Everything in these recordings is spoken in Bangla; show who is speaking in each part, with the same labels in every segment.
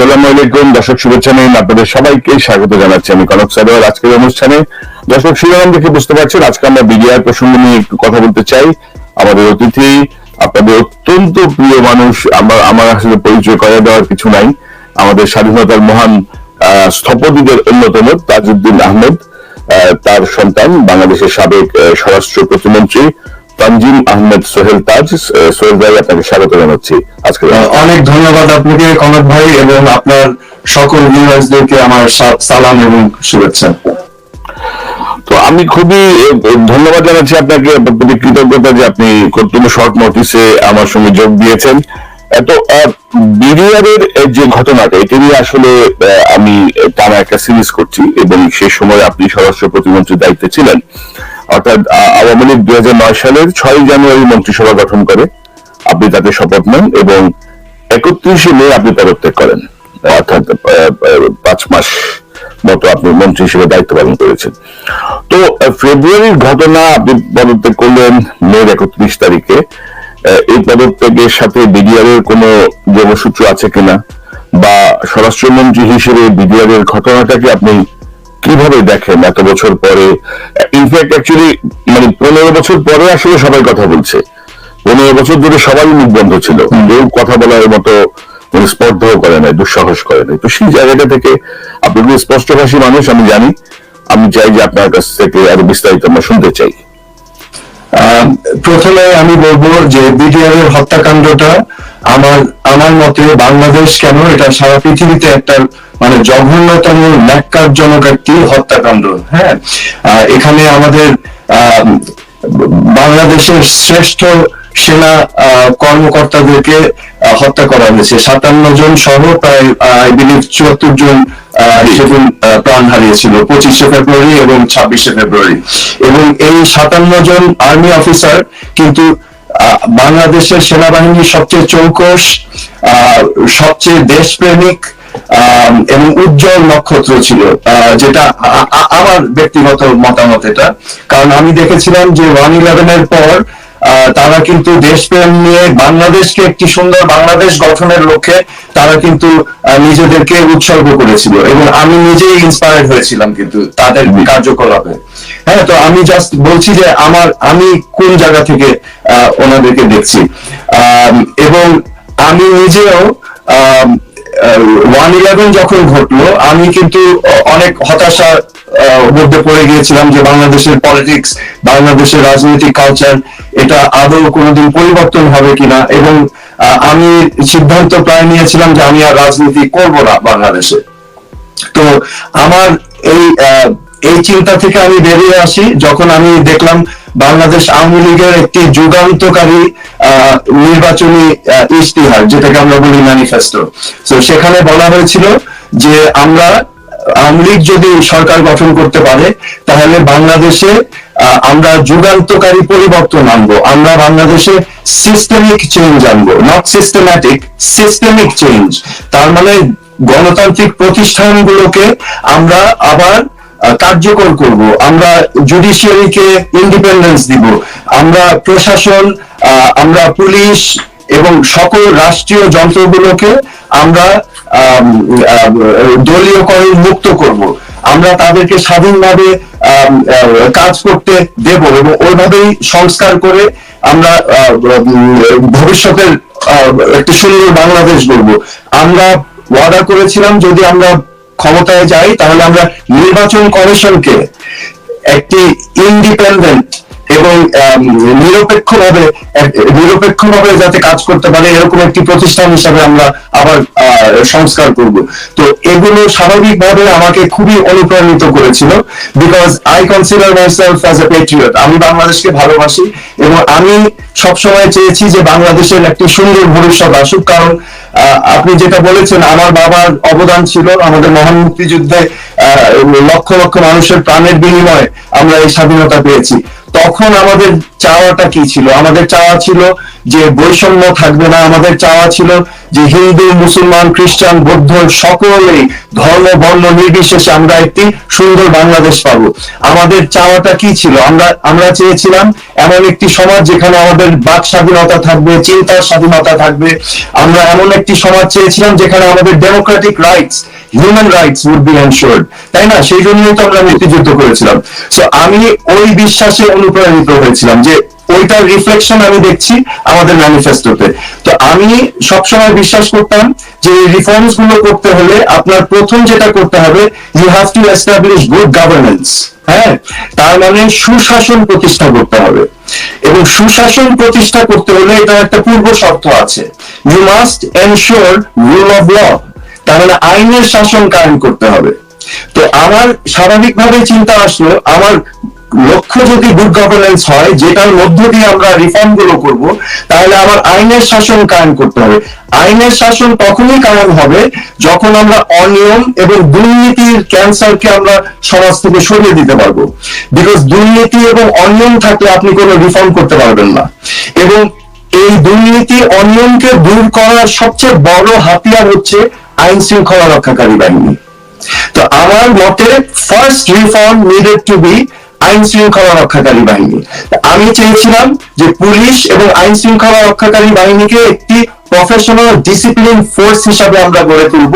Speaker 1: আসসালামু আলাইকুম দর্শক শুভেচ্ছা নিন আপনাদের সবাইকে স্বাগত জানাচ্ছি আমি কনক আজকের অনুষ্ঠানে দর্শক শিরোনাম দেখে বুঝতে পারছেন আজকে আমরা বিডিআর প্রসঙ্গ নিয়ে একটু কথা বলতে চাই আমাদের অতিথি আপনাদের অত্যন্ত প্রিয় মানুষ আমার আমার আসলে পরিচয় দেওয়ার কিছু নাই আমাদের স্বাধীনতার মহান স্থপতিদের অন্যতম তাজউদ্দিন আহমেদ তার সন্তান বাংলাদেশের সাবেক স্বরাষ্ট্র প্রতিমন্ত্রী তানজিম আহমেদ সোহেল তাজ সোহেল ভাই আপনাকে স্বাগত জানাচ্ছি আজকে অনেক ধন্যবাদ আপনাকে কনক ভাই এবং আপনার সকল ভিউয়ার্সদেরকে আমার সালাম এবং শুভেচ্ছা তো আমি খুবই ধন্যবাদ জানাচ্ছি আপনাকে প্রতি কৃতজ্ঞতা যে আপনি কর্তব্য শর্ট নোটিসে আমার সঙ্গে যোগ দিয়েছেন এত বিরিয়ারের যে ঘটনাটা এটা নিয়ে আসলে আমি টানা একটা সিরিজ করছি এবং সেই সময় আপনি স্বরাষ্ট্র প্রতিমন্ত্রীর দায়িত্বে ছিলেন অর্থাৎ আওয়ামী লীগ দুই সালের ছয় জানুয়ারি মন্ত্রিসভা গঠন করে আপনি তাতে শপথ নেন এবং একত্রিশে মে আপনি পদত্যাগ করেন অর্থাৎ পাঁচ মাস মতো আপনি মন্ত্রী হিসেবে দায়িত্ব পালন করেছেন তো ফেব্রুয়ারির ঘটনা আপনি পদত্যাগ করলেন মের একত্রিশ তারিখে এই পদত্যাগের সাথে বিডিআরের কোনো যোগসূত্র আছে কিনা বা স্বরাষ্ট্রমন্ত্রী হিসেবে বিডিআরের ঘটনাটাকে আপনি কিভাবে দেখেন এত বছর পরে ইনফ্যাক্ট অ্যাকচুয়ালি মানে পনেরো বছর পরে আসলে সবাই কথা বলছে পনেরো বছর ধরে সবাই মুখ বন্ধ ছিল কেউ কথা বলার মতো মানে স্পর্ধাও করে নাই দুঃসাহস করে নাই তো সেই জায়গাটা থেকে আপনি স্পষ্টভাষী মানুষ আমি জানি আমি চাই যে আপনার কাছ থেকে আরো বিস্তারিত আমরা শুনতে চাই প্রথমে আমি বলবো যে বিডিআর এর হত্যাকাণ্ডটা আমার আমার মতে বাংলাদেশ কেন এটা সারা পৃথিবীতে একটা মানে জঘন্যতম ন্যাক্কারজনক একটি হত্যাকাণ্ড হ্যাঁ এখানে আমাদের বাংলাদেশের শ্রেষ্ঠ সেনা কর্মকর্তাদেরকে হত্যা করা হয়েছে সাতান্ন জন সহ প্রায় আই বিলিভ চুয়াত্তর জন সেদিন প্রাণ হারিয়েছিল পঁচিশে ফেব্রুয়ারি এবং ছাব্বিশে ফেব্রুয়ারি এবং এই সাতান্ন জন আর্মি অফিসার কিন্তু বাংলাদেশের সেনাবাহিনীর সবচেয়ে চৌকস সবচেয়ে দেশপ্রেমিক এবং উজ্জ্বল নক্ষত্র ছিল যেটা আমার ব্যক্তিগত মতামত এটা কারণ আমি দেখেছিলাম যে ওয়ান ইলেভেনের পর তারা কিন্তু দেশপ্রেম নিয়ে বাংলাদেশকে একটি সুন্দর বাংলাদেশ গঠনের লক্ষ্যে তারা কিন্তু নিজেদেরকে উৎসর্গ করেছিল এবং আমি নিজেই ইন্সপায়ার হয়েছিলাম কিন্তু তাদের কার্যকলাপে হ্যাঁ তো আমি জাস্ট বলছি যে আমার আমি কোন জায়গা থেকে ওনাদেরকে দেখছি এবং আমি নিজেও ওয়ান ইলেভেন যখন ঘটলো আমি কিন্তু অনেক হতাশার মধ্যে পড়ে গিয়েছিলাম যে বাংলাদেশের পলিটিক্স বাংলাদেশের রাজনৈতিক কালচার এটা আদৌ কোনোদিন পরিবর্তন হবে কিনা এবং আমি সিদ্ধান্ত প্রায় নিয়েছিলাম যে আমি আর রাজনীতি করব না বাংলাদেশে তো আমার এই এই চিন্তা থেকে আমি বেরিয়ে আসি যখন আমি দেখলাম বাংলাদেশ আওয়ামী লীগের একটি যুগান্তকারী নির্বাচনী ইশতিহার যেটাকে আমরা বলি ম্যানিফেস্টো তো সেখানে বলা হয়েছিল যে আমরা আওয়ামী লীগ যদি সরকার গঠন করতে পারে তাহলে বাংলাদেশে আমরা যুগান্তকারী পরিবর্তন আনবো আমরা বাংলাদেশে সিস্টেমিক চেঞ্জ আনবো নট সিস্টেম্যাটিক সিস্টেমিক চেঞ্জ তার মানে গণতান্ত্রিক প্রতিষ্ঠানগুলোকে আমরা আবার কার্যকর করব আমরা জুডিশিয়ারিকে ইন্ডিপেন্ডেন্স দিব আমরা প্রশাসন আমরা পুলিশ এবং সকল রাষ্ট্রীয় যন্ত্রগুলোকে আমরা দলীয় করে মুক্ত করব আমরা তাদেরকে স্বাধীনভাবে কাজ করতে দেব এবং ওইভাবেই সংস্কার করে আমরা ভবিষ্যতের একটি সুন্দর বাংলাদেশ গড়ব আমরা ওয়াদা করেছিলাম যদি আমরা ক্ষমতায় যাই তাহলে আমরা নির্বাচন কমিশনকে একটি ইন্ডিপেন্ডেন্ট এবং নিরপেক্ষভাবে নিরপেক্ষভাবে যাতে কাজ করতে পারে এরকম একটি প্রতিষ্ঠান হিসাবে আমরা আবার সংস্কার করব তো এগুলো স্বাভাবিকভাবে আমাকে খুবই অনুপ্রাণিত করেছিল because I consider myself as a patriot আমি বাংলাদেশকে ভালোবাসি এবং আমি সবসময় চেয়েছি যে বাংলাদেশের একটি সুন্দর ভবিষ্যৎ আসুক কারণ আপনি যেটা বলেছেন আমার বাবার অবদান ছিল আমাদের মহান মুক্তিযুদ্ধে লক্ষ লক্ষ মানুষের প্রাণের বিনিময়ে আমরা এই স্বাধীনতা পেয়েছি তখন আমাদের চাওয়াটা কি ছিল আমাদের চাওয়া ছিল যে বৈষম্য থাকবে না আমাদের চাওয়া ছিল যে হিন্দু মুসলমান খ্রিস্টান বৌদ্ধ সকলেই ধর্ম বর্ণ নির্বিশেষে আমরা একটি সুন্দর বাংলাদেশ পাবো আমাদের চাওয়াটা কি ছিল আমরা আমরা চেয়েছিলাম এমন একটি সমাজ যেখানে আমাদের বাক স্বাধীনতা থাকবে চিন্তার স্বাধীনতা থাকবে আমরা এমন একটি সমাজ চেয়েছিলাম যেখানে আমাদের democratic rights human rights would be ensured তাই না সেই জন্যই তো আমরা মুক্তিযুদ্ধ করেছিলাম তো আমি ওই বিশ্বাসে অনুপ্রাণিত হয়েছিলাম যে ওইটার রিফ্লেকশন আমি দেখছি আমাদের ম্যানিফেস্টোতে তো আমি সবসময় বিশ্বাস করতাম যে রিফর্মস গুলো করতে হলে আপনার প্রথম যেটা করতে হবে you have to establish good governance হ্যাঁ তার মানে সুশাসন প্রতিষ্ঠা করতে হবে এবং সুশাসন প্রতিষ্ঠা করতে হলে এটা একটা পূর্ব শর্ত আছে you must ensure rule of law তার মানে আইনের শাসন কায়েম করতে হবে তো আমার স্বাভাবিকভাবে চিন্তা আসলো আমার লক্ষ্য যদি গুড গভর্নেন্স হয় যেটার মধ্য দিয়ে আমরা রিফর্ম গুলো করবো তাহলে আবার আইনের শাসন কায়েম করতে হবে আইনের শাসন তখনই কায়েম হবে যখন আমরা অনিয়ম এবং দুর্নীতির ক্যান্সারকে আমরা সমাজ থেকে সরিয়ে দিতে পারবো বিকজ দুর্নীতি এবং অনিয়ম থাকলে আপনি কোনো রিফর্ম করতে পারবেন না এবং এই দুর্নীতি অনিয়মকে দূর করার সবচেয়ে বড় হাতিয়ার হচ্ছে আইন শৃঙ্খলা রক্ষাকারী বাহিনী তো আমার মতে first reform needed to be আইন শৃঙ্খলা রক্ষাকারী বাহিনী আমি চেয়েছিলাম যে পুলিশ এবং আইন শৃঙ্খলা রক্ষাকারী বাহিনীকে একটি প্রফেশনাল ডিসিপ্লিন ফোর্স হিসাবে আমরা গড়ে তুলব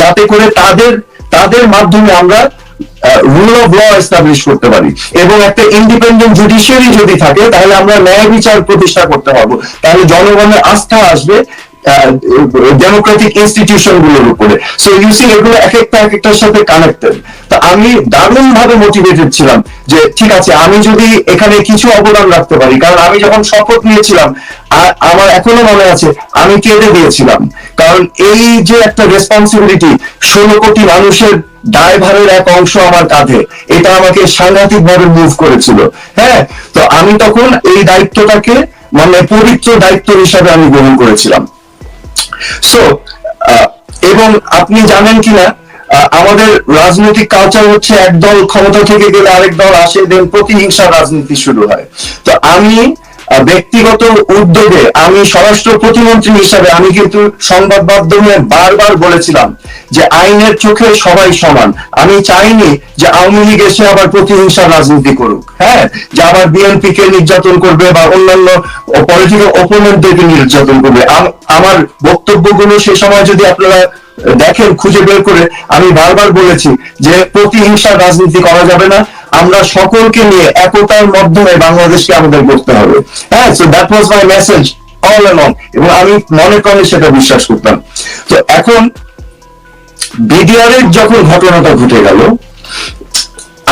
Speaker 1: যাতে করে তাদের তাদের মাধ্যমে আমরা রুল অফ ল এস্টাবলিশ করতে পারি এবং একটা ইন্ডিপেন্ডেন্ট জুডিশিয়ারি যদি থাকে তাহলে আমরা ন্যায় বিচার প্রতিষ্ঠা করতে পারবো তাহলে জনগণের আস্থা আসবে ডেমোক্রেটিক ইনস্টিটিউশন গুলোর উপরে সো ইউ এগুলো এক একটা এক একটার সাথে কানেক্টেড আমি দারুণ ভাবে মোটিভেটেড ছিলাম যে ঠিক আছে আমি যদি এখানে কিছু অবদান রাখতে পারি কারণ আমি যখন শপথ নিয়েছিলাম আর আমার এখনো মনে আছে আমি কেঁদে দিয়েছিলাম কারণ এই যে একটা রেসপন্সিবিলিটি ষোলো কোটি মানুষের ড্রাইভারের এক অংশ আমার কাঁধে এটা আমাকে সাংঘাতিক ভাবে মুভ করেছিল হ্যাঁ তো আমি তখন এই দায়িত্বটাকে মানে পবিত্র দায়িত্ব হিসাবে আমি গ্রহণ করেছিলাম সো এবং আপনি জানেন কিনা আমাদের রাজনৈতিক কালচার হচ্ছে একদল ক্ষমতা থেকে গেলে আরেক দল আসে দেন প্রতিহিংসার রাজনীতি শুরু হয় তো আমি ব্যক্তিগত উদ্যোগে আমি স্বরাষ্ট্র প্রতিমন্ত্রী হিসাবে আমি কিন্তু সংবাদ মাধ্যমে বারবার বলেছিলাম যে আইনের চোখে সবাই সমান আমি চাইনি যে আওয়ামী লীগ এসে আবার প্রতিহিংসা রাজনীতি করুক হ্যাঁ যে আবার বিএনপি কে নির্যাতন করবে বা অন্যান্য পলিটিক্যাল ওপোনেন্টদেরকে নির্যাতন করবে আমার বক্তব্যগুলো সে সময় যদি আপনারা দেখেন খুঁজে বের করে আমি বারবার বলেছি যে প্রতিহিংসা রাজনীতি করা যাবে না আমরা সকলকে নিয়ে একতার মাধ্যমে বাংলাদেশকে আমাদের করতে হবে হ্যাঁ so that was my message all along এবং আমি মনে করে সেটা বিশ্বাস করতাম তো এখন বিডিআর এর যখন ঘটনাটা ঘটে গেল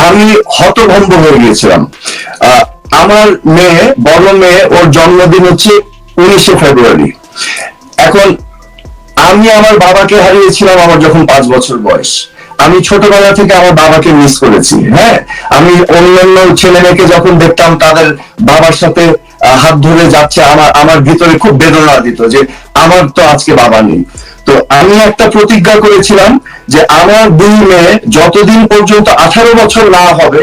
Speaker 1: আমি হতভম্ব হয়ে গিয়েছিলাম আমার মেয়ে বড় মেয়ে ওর জন্মদিন হচ্ছে উনিশে ফেব্রুয়ারি এখন আমি আমার বাবাকে হারিয়েছিলাম আমার যখন পাঁচ বছর বয়স আমি ছোটবেলা থেকে আমার বাবাকে মিস করেছি হ্যাঁ আমি অন্যান্য ছেলে মেয়েকে যখন দেখতাম তাদের বাবার সাথে হাত ধরে যাচ্ছে আমার আমার ভিতরে খুব বেদনা দিত যে আমার তো আজকে বাবা নেই তো আমি একটা প্রতিজ্ঞা করেছিলাম যে আমার দুই মেয়ে যতদিন পর্যন্ত আঠারো বছর না হবে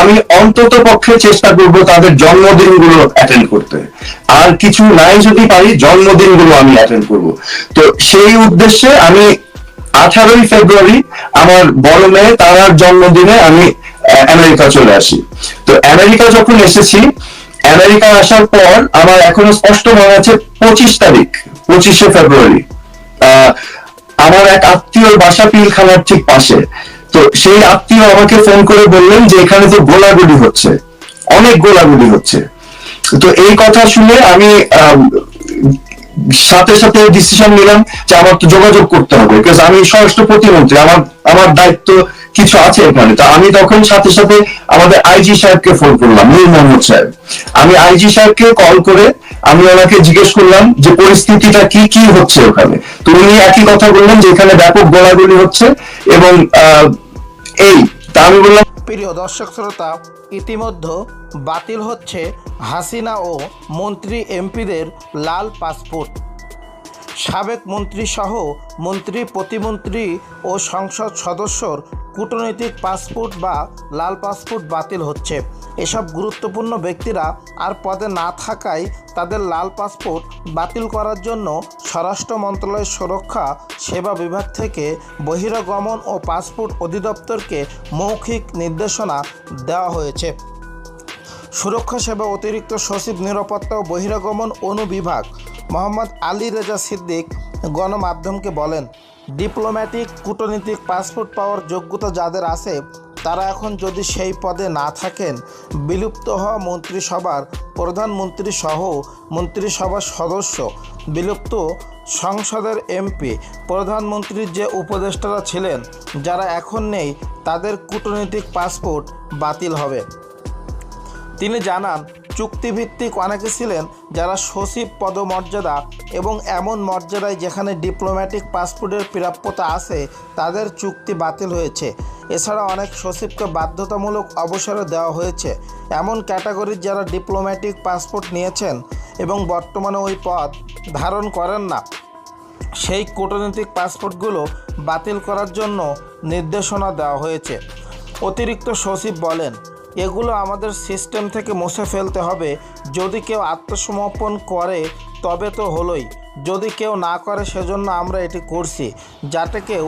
Speaker 1: আমি অন্তত পক্ষে চেষ্টা করব তাদের জন্মদিনগুলো অ্যাটেন্ড করতে আর কিছু নাই যদি পারি জন্মদিনগুলো আমি অ্যাটেন্ড করব তো সেই উদ্দেশ্যে আমি আঠারোই ফেব্রুয়ারি আমার বড় মেয়ে তার জন্মদিনে আমি আমেরিকা চলে আসি তো আমেরিকা যখন এসেছি আমেরিকা আসার পর আমার এখনো স্পষ্ট মনে আছে পঁচিশ তারিখ পঁচিশে ফেব্রুয়ারি আমার এক আত্মীয় বাসা পিলখানার ঠিক পাশে তো সেই আত্মীয় আমাকে ফোন করে বললেন যে এখানে তো গোলাগুলি হচ্ছে অনেক গোলাগুলি হচ্ছে তো এই কথা শুনে আমি সাথে সাথে ডিসিশন নিলাম যে আমার তো যোগাযোগ করতে হবে বিকজ আমি স্বরাষ্ট্র প্রতিমন্ত্রী আমার আমার দায়িত্ব কিছু আছে এখানে তো আমি তখন সাথে সাথে আমাদের আইজি সাহেবকে ফোন করলাম মীর মোহাম্মদ সাহেব আমি আইজি সাহেবকে কল করে আমি ওনাকে জিজ্ঞেস করলাম যে পরিস্থিতিটা কি কি হচ্ছে ওখানে তো উনি একই কথা বললেন যে এখানে ব্যাপক গোলাগুলি হচ্ছে এবং এই তা আমি বললাম প্রিয় দর্শক শ্রোতা ইতিমধ্যে বাতিল হচ্ছে হাসিনা ও মন্ত্রী এমপিদের লাল পাসপোর্ট সাবেক মন্ত্রীসহ মন্ত্রী প্রতিমন্ত্রী ও সংসদ সদস্যর কূটনৈতিক পাসপোর্ট বা লাল পাসপোর্ট বাতিল হচ্ছে এসব গুরুত্বপূর্ণ ব্যক্তিরা আর পদে না থাকায় তাদের লাল পাসপোর্ট বাতিল করার জন্য স্বরাষ্ট্র মন্ত্রণালয়ের সুরক্ষা সেবা বিভাগ থেকে বহিরাগমন ও পাসপোর্ট অধিদপ্তরকে মৌখিক নির্দেশনা দেওয়া হয়েছে সুরক্ষা সেবা অতিরিক্ত সচিব নিরাপত্তা ও বহিরাগমন অনুবিভাগ মোহাম্মদ আলী রেজা সিদ্দিক গণমাধ্যমকে বলেন ডিপ্লোম্যাটিক কূটনীতিক পাসপোর্ট পাওয়ার যোগ্যতা যাদের আছে তারা এখন যদি সেই পদে না থাকেন বিলুপ্ত হওয়া মন্ত্রিসভার প্রধানমন্ত্রী সহ মন্ত্রিসভার সদস্য বিলুপ্ত সংসদের এমপি প্রধানমন্ত্রীর যে উপদেষ্টারা ছিলেন যারা এখন নেই তাদের কূটনৈতিক পাসপোর্ট বাতিল হবে তিনি জানান চুক্তিভিত্তিক অনেকে ছিলেন যারা সচিব পদমর্যাদা এবং এমন মর্যাদায় যেখানে ডিপ্লোম্যাটিক পাসপোর্টের প্রাপ্যতা আছে তাদের চুক্তি বাতিল হয়েছে এছাড়া অনেক সচিবকে বাধ্যতামূলক অবসরে দেওয়া হয়েছে এমন ক্যাটাগরির যারা ডিপ্লোম্যাটিক পাসপোর্ট নিয়েছেন এবং বর্তমানে ওই পদ ধারণ করেন না সেই কূটনৈতিক পাসপোর্টগুলো বাতিল করার জন্য নির্দেশনা দেওয়া হয়েছে অতিরিক্ত সচিব বলেন এগুলো আমাদের সিস্টেম থেকে মুছে ফেলতে হবে যদি কেউ আত্মসমর্পণ করে তবে তো হলোই যদি কেউ না করে সেজন্য আমরা এটি করছি যাতে কেউ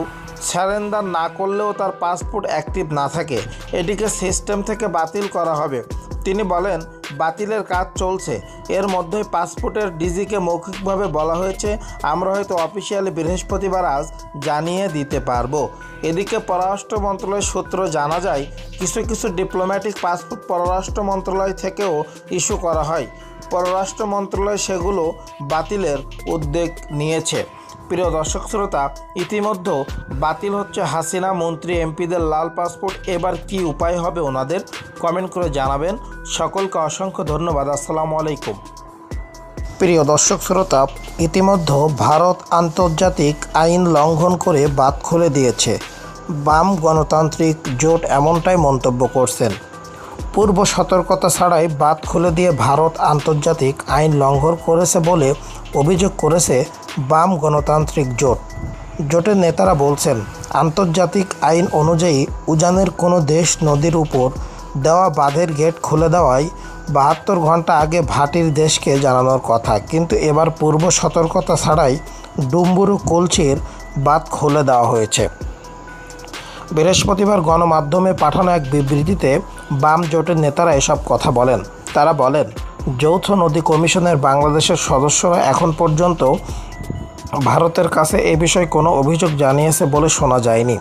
Speaker 1: সারেন্ডার না করলেও তার পাসপোর্ট অ্যাক্টিভ না থাকে এটিকে সিস্টেম থেকে বাতিল করা হবে তিনি বলেন বাতিলের কাজ চলছে এর মধ্যে পাসপোর্টের ডিজিকে মৌখিকভাবে বলা হয়েছে আমরা হয়তো অফিসিয়ালি বৃহস্পতিবার আজ জানিয়ে দিতে পারবো এদিকে পররাষ্ট্র মন্ত্রণালয় সূত্র জানা যায় কিছু কিছু ডিপ্লোম্যাটিক পাসপোর্ট পররাষ্ট্র মন্ত্রণালয় থেকেও ইস্যু করা হয় পররাষ্ট্র মন্ত্রণালয় সেগুলো বাতিলের উদ্যোগ নিয়েছে প্রিয় দর্শক শ্রোতা ইতিমধ্যে বাতিল হচ্ছে হাসিনা মন্ত্রী এমপিদের লাল পাসপোর্ট এবার কি উপায় হবে ওনাদের কমেন্ট করে জানাবেন সকলকে অসংখ্য ধন্যবাদ আসসালামু আলাইকুম প্রিয় দর্শক শ্রোতা ইতিমধ্যে ভারত আন্তর্জাতিক আইন লঙ্ঘন করে বাদ খুলে দিয়েছে বাম গণতান্ত্রিক জোট এমনটাই মন্তব্য করছেন পূর্ব সতর্কতা ছাড়াই বাদ খুলে দিয়ে ভারত আন্তর্জাতিক আইন লঙ্ঘন করেছে বলে অভিযোগ করেছে বাম গণতান্ত্রিক জোট জোটের নেতারা বলছেন আন্তর্জাতিক আইন অনুযায়ী উজানের কোনো দেশ নদীর উপর দেওয়া বাঁধের গেট খুলে দেওয়ায় বাহাত্তর ঘন্টা আগে ভাটির দেশকে জানানোর কথা কিন্তু এবার পূর্ব সতর্কতা ছাড়াই ডুম্বুরু কলচির বাঁধ খুলে দেওয়া হয়েছে বৃহস্পতিবার গণমাধ্যমে পাঠানো এক বিবৃতিতে বাম জোটের নেতারা এসব কথা বলেন তারা বলেন যৌথ নদী কমিশনের বাংলাদেশের সদস্যরা এখন পর্যন্ত ভারতের কাছে এ বিষয়ে কোনো অভিযোগ জানিয়েছে বলে শোনা যায়নি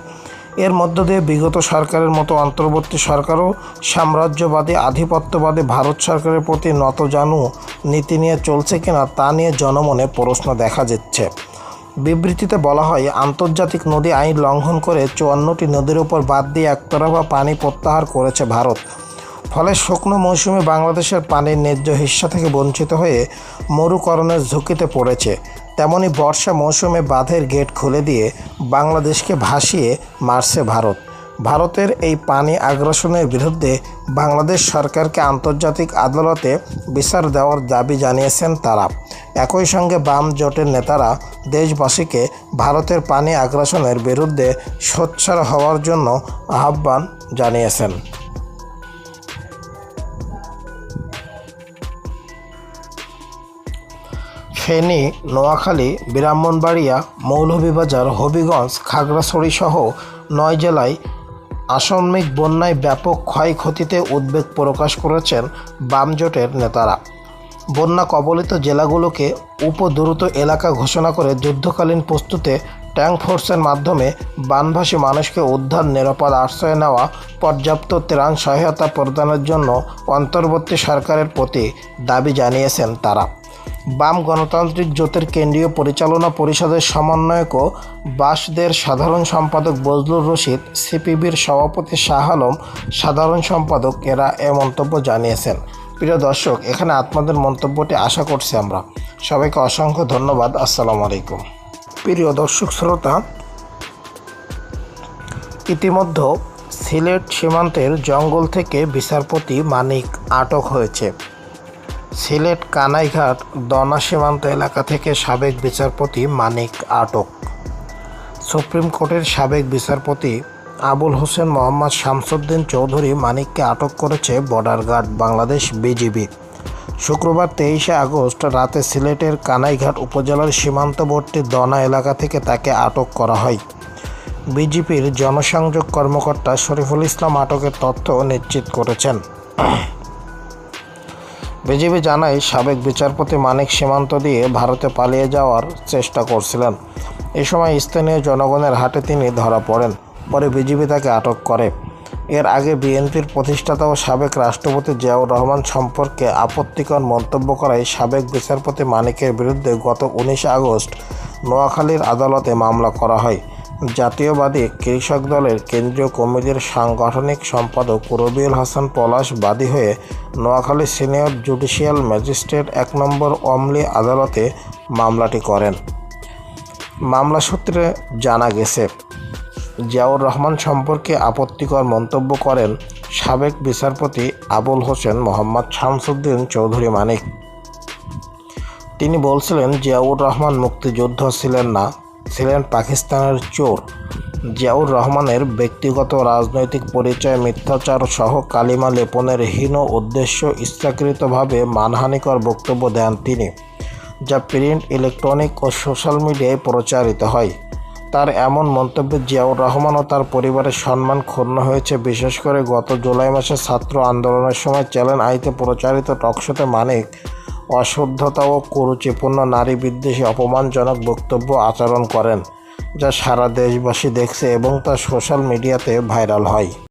Speaker 1: এর মধ্য দিয়ে বিগত সরকারের মতো অন্তর্বর্তী সরকারও সাম্রাজ্যবাদী আধিপত্যবাদী ভারত সরকারের প্রতি নতজানু নীতি নিয়ে চলছে কিনা তা নিয়ে জনমনে প্রশ্ন দেখা যাচ্ছে বিবৃতিতে বলা হয় আন্তর্জাতিক নদী আইন লঙ্ঘন করে চুয়ান্নটি নদীর উপর বাদ দিয়ে একতরফা পানি প্রত্যাহার করেছে ভারত ফলে শুকনো মৌসুমে বাংলাদেশের পানির ন্যায্য হিস্সা থেকে বঞ্চিত হয়ে মরুকরণের ঝুঁকিতে পড়েছে তেমনি বর্ষা মৌসুমে বাঁধের গেট খুলে দিয়ে বাংলাদেশকে ভাসিয়ে মারছে ভারত ভারতের এই পানি আগ্রাসনের বিরুদ্ধে বাংলাদেশ সরকারকে আন্তর্জাতিক আদালতে বিচার দেওয়ার দাবি জানিয়েছেন তারা একই সঙ্গে বাম জোটের নেতারা দেশবাসীকে ভারতের পানি আগ্রাসনের বিরুদ্ধে সোচ্ছার হওয়ার জন্য আহ্বান জানিয়েছেন ফেনী নোয়াখালী ব্রাহ্মণবাড়িয়া মৌলভীবাজার হবিগঞ্জ খাগড়াছড়িসহ নয় জেলায় আসামিক বন্যায় ব্যাপক ক্ষয়ক্ষতিতে উদ্বেগ প্রকাশ করেছেন বামজোটের নেতারা বন্যা কবলিত জেলাগুলোকে উপদ্রুত এলাকা ঘোষণা করে যুদ্ধকালীন প্রস্তুতে ট্যাঙ্ক ফোর্সের মাধ্যমে বানভাসী মানুষকে উদ্ধার নিরাপদ আশ্রয় নেওয়া পর্যাপ্ত ত্রাণ সহায়তা প্রদানের জন্য অন্তর্বর্তী সরকারের প্রতি দাবি জানিয়েছেন তারা বাম গণতান্ত্রিক জোটের কেন্দ্রীয় পরিচালনা পরিষদের সমন্বয়কও বাসদের সাধারণ সম্পাদক বজলুর রশিদ সিপিবির সভাপতি শাহ আলম সাধারণ সম্পাদক এরা এ মন্তব্য জানিয়েছেন প্রিয় দর্শক এখানে আপনাদের মন্তব্যটি আশা করছি আমরা সবাইকে অসংখ্য ধন্যবাদ আসসালামু আলাইকুম প্রিয় দর্শক শ্রোতা ইতিমধ্যে সিলেট সীমান্তের জঙ্গল থেকে বিচারপতি মানিক আটক হয়েছে সিলেট কানাইঘাট দনা সীমান্ত এলাকা থেকে সাবেক বিচারপতি মানিক আটক সুপ্রিম কোর্টের সাবেক বিচারপতি আবুল হোসেন মোহাম্মদ শামসুদ্দিন চৌধুরী মানিককে আটক করেছে বর্ডার গার্ড বাংলাদেশ বিজিবি শুক্রবার তেইশে আগস্ট রাতে সিলেটের কানাইঘাট উপজেলার সীমান্তবর্তী দনা এলাকা থেকে তাকে আটক করা হয় বিজেপির জনসংযোগ কর্মকর্তা শরীফুল ইসলাম আটকের তথ্য নিশ্চিত করেছেন বিজেপি জানায় সাবেক বিচারপতি মানিক সীমান্ত দিয়ে ভারতে পালিয়ে যাওয়ার চেষ্টা করছিলেন এ সময় স্থানীয় জনগণের হাতে তিনি ধরা পড়েন পরে বিজেপি তাকে আটক করে এর আগে বিএনপির প্রতিষ্ঠাতা ও সাবেক রাষ্ট্রপতি জিয়াউর রহমান সম্পর্কে আপত্তিকর মন্তব্য করায় সাবেক বিচারপতি মানিকের বিরুদ্ধে গত উনিশে আগস্ট নোয়াখালীর আদালতে মামলা করা হয় জাতীয়বাদী কৃষক দলের কেন্দ্রীয় কমিটির সাংগঠনিক সম্পাদক রবিউল হাসান পলাশ বাদী হয়ে নোয়াখালী সিনিয়র জুডিশিয়াল ম্যাজিস্ট্রেট এক নম্বর অমলি আদালতে মামলাটি করেন মামলা সূত্রে জানা গেছে জিয়াউর রহমান সম্পর্কে আপত্তিকর মন্তব্য করেন সাবেক বিচারপতি আবুল হোসেন মোহাম্মদ শামসুদ্দিন চৌধুরী মানিক তিনি বলছিলেন জিয়াউর রহমান মুক্তিযোদ্ধা ছিলেন না ছিলেন পাকিস্তানের চোর জিয়াউর রহমানের ব্যক্তিগত রাজনৈতিক পরিচয় মিথ্যাচার সহ কালিমা লেপনের হীন উদ্দেশ্য ইচ্ছাকৃতভাবে মানহানিকর বক্তব্য দেন তিনি যা প্রিন্ট ইলেকট্রনিক ও সোশ্যাল মিডিয়ায় প্রচারিত হয় তার এমন মন্তব্যে জিয়াউর রহমান ও তার পরিবারের সম্মান ক্ষুণ্ণ হয়েছে বিশেষ করে গত জুলাই মাসে ছাত্র আন্দোলনের সময় চ্যানেল আইতে প্রচারিত টকশোতে মানিক অশুদ্ধতা ও কুরুচিপূর্ণ নারী বিদ্বেষী অপমানজনক বক্তব্য আচরণ করেন যা সারা দেশবাসী দেখছে এবং তা সোশ্যাল মিডিয়াতে ভাইরাল হয়